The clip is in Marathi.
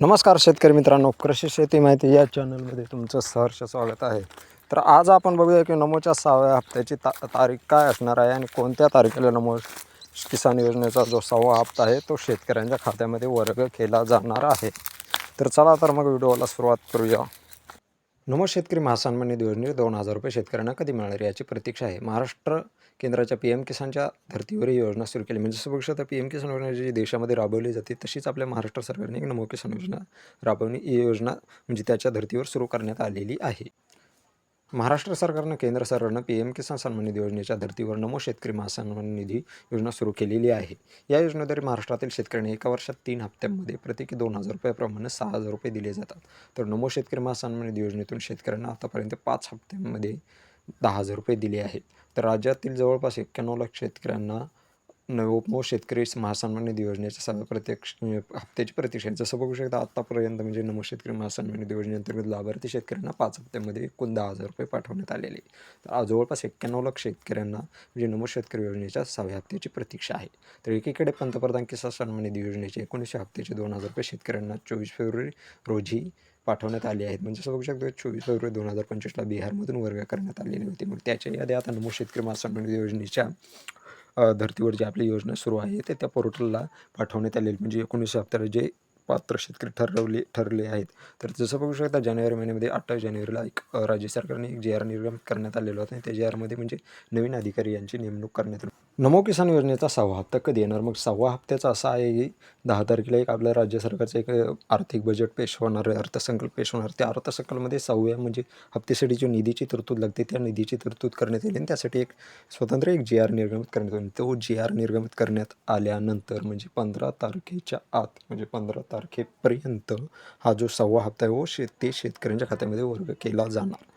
नमस्कार शेतकरी मित्रांनो कृषी शेती माहिती या चॅनलमध्ये तुमचं सहर्ष स्वागत आहे. तर आज आपण बघूया की नमोच्या सहाव्या हप्त्याची ता तारीख काय असणार आहे आणि कोणत्या तारखेला नमो किसान योजनेचा जो सहावा हप्ता आहे तो शेतकऱ्यांच्या खात्यामध्ये वर्ग केला जाणार आहे. तर चला तर मग व्हिडिओला सुरुवात करूया. नमो शेतकरी महासन्मान निधी योजनेत दोन हजार रुपये शेतकऱ्यांना कधी मिळणार याची प्रतीक्षा आहे. महाराष्ट्र केंद्राच्या पी एम किसानच्या धर्तीवर ही योजना सुरू केली. म्हणजे जसं पी एम किसान योजना जी देशामध्ये राबवली जाते तशीच आपल्या महाराष्ट्र सरकारने एक नमो किसान योजना राबवणे ही योजना म्हणजे त्याच्या धर्तीवर सुरू करण्यात आलेली आहे. महाराष्ट्र सरकारनं केंद्र सरकारनं पी एम किसान सन्मान निधी योजनेच्या धर्तीवर नमो शेतकरी महासन्मान निधी योजना सुरू केलेली आहे. या योजनेद्वारे महाराष्ट्रातील शेतकऱ्यांना एका वर्षात तीन हप्त्यांमध्ये प्रत्येकी दोन हजार रुपयाप्रमाणे सहा हजार रुपये दिले जातात. तर नमो शेतकरी महासन्मान निधी योजनेतून शेतकऱ्यांना आतापर्यंत पाच हप्त्यांमध्ये दहा हजार रुपये दिले आहेत. तर राज्यातील जवळपास एक्क्याण्णव लाख शेतकऱ्यांना नवोपमो शेतकरी महासन्मान निधी योजनेच्या सहा प्रत्यक्ष हप्त्याची प्रतीक्षा आहे. जसं बघू शकता आत्तापर्यंत म्हणजे नमो शेतकरी महासन्मान निधी योजनेअंतर्गत लाभार्थी शेतकऱ्यांना पाच हप्त्यामध्ये एकूण दहा हजार रुपये पाठवण्यात आलेले. तर जवळपास एक्क्याण्णव लाख शेतकऱ्यांना म्हणजे नमो शेतकरी योजनेच्या सहाव्या हप्त्याची प्रतीक्षा आहे. तर एकीकडे पंतप्रधान किसान सन्मान निधी योजनेचे एकोणीसशे हप्त्याचे दोन हजार रुपये शेतकऱ्यांना चोवीस फेब्रुवारी रोजी पाठवण्यात आले आहेत. म्हणजे असं बघू शकतो चोवीस फेब्रुवारी दोन हजार पंचवीसला बिहारमधून वर्ग करण्यात आलेली होती. मग त्याच्या यादी आता नमो शेतकरी महासन्मान निधी योजनेच्या धर्तीवर जी आपली योजना सुरू आहे ते त्या पोर्टलला पाठवण्यात आलेली. म्हणजे एकोणीसशे हप्त्याला जे पात्र शेतकरी ठरवले ठरले आहेत. तर जसं बघू शकता जानेवारी महिन्यामध्ये अठ्ठावीस जानेवारीला एक राज्य सरकारने एक जे आर निर्गम करण्यात आलेलं होतं. त्या जे आरमध्ये म्हणजे नवीन अधिकारी यांची नेमणूक करण्यात आली. नमो किसान योजनेचा सहावा हप्ता कधी येणार? मग सहावा हप्त्याचा असा आहे की दहा तारखेला एक आपल्या राज्य सरकारचं एक आर्थिक बजेट पेश होणार आहे अर्थसंकल्प पेश होणार त्या अर्थसंकल्पमध्ये सहाव्या म्हणजे हप्त्यासाठी जो निधीची तरतूद लागते. त्या निधीची तरतूद करण्यात येईल आणि त्यासाठी एक स्वतंत्र एक जी आर निर्गमित करण्यात येईल. तो जी आर निर्गमित करण्यात आल्यानंतर म्हणजे पंधरा तारखेच्या आत म्हणजे पंधरा तारखेपर्यंत हा जो सहावा हप्ता आहे हो, वो शेत ते शेतकऱ्यांच्या खात्यामध्ये वर्ग केला जाणार.